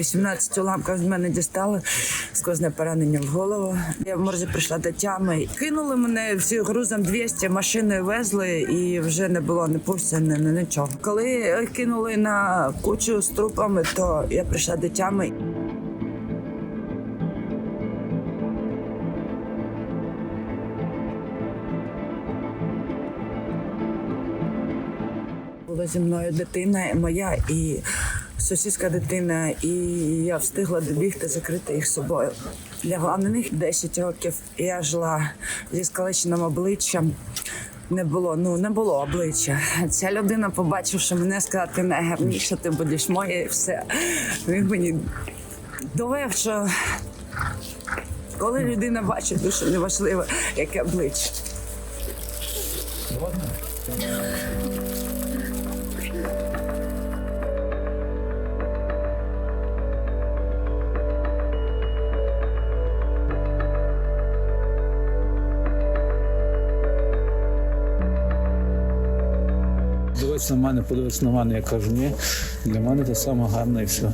18 уламків з мене дістали сквозне поранення в голову. Я в морзі прийшла до тями. Кинули мене всі грузом 200, машиною везли і вже не було ні пульсу, ні, ні нічого. Коли кинули на кучу з трупами, то я прийшла до тями. Була зі мною дитина моя і сусідська дитина, і я встигла добігти, закрити їх собою. Лягла на них 10 років. Я жила зі скалеченим обличчям. Не було, ну не було обличчя. Ця людина, побачивши мене, сказала, ти найгарніша, ти будеш моя і все. Він мені довев, що коли людина бачить душу, неважливо, яке обличчя. Дивиться на мене, подивись на мене, я кажу, ні, для мене це саме гарне і все.